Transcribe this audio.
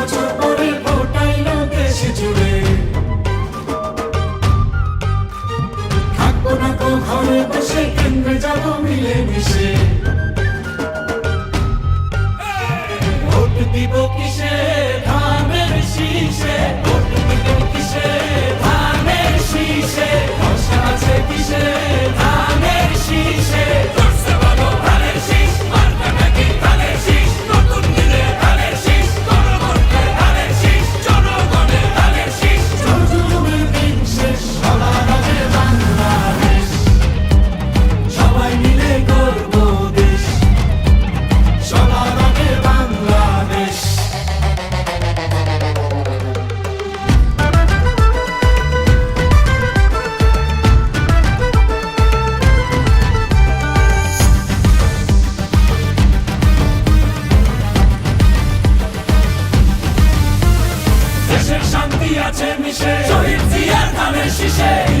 বছর পরে ভোটাইল দেশ জুড়ে। থাকব না তো ঘরে বসে, কেন্দ্রে যাব মিলে মিশে ভোট দিব কিসে? ধানের শীষে। শান্তি আছে মিশে। শহীদ জিয়ার ধানের শীষে।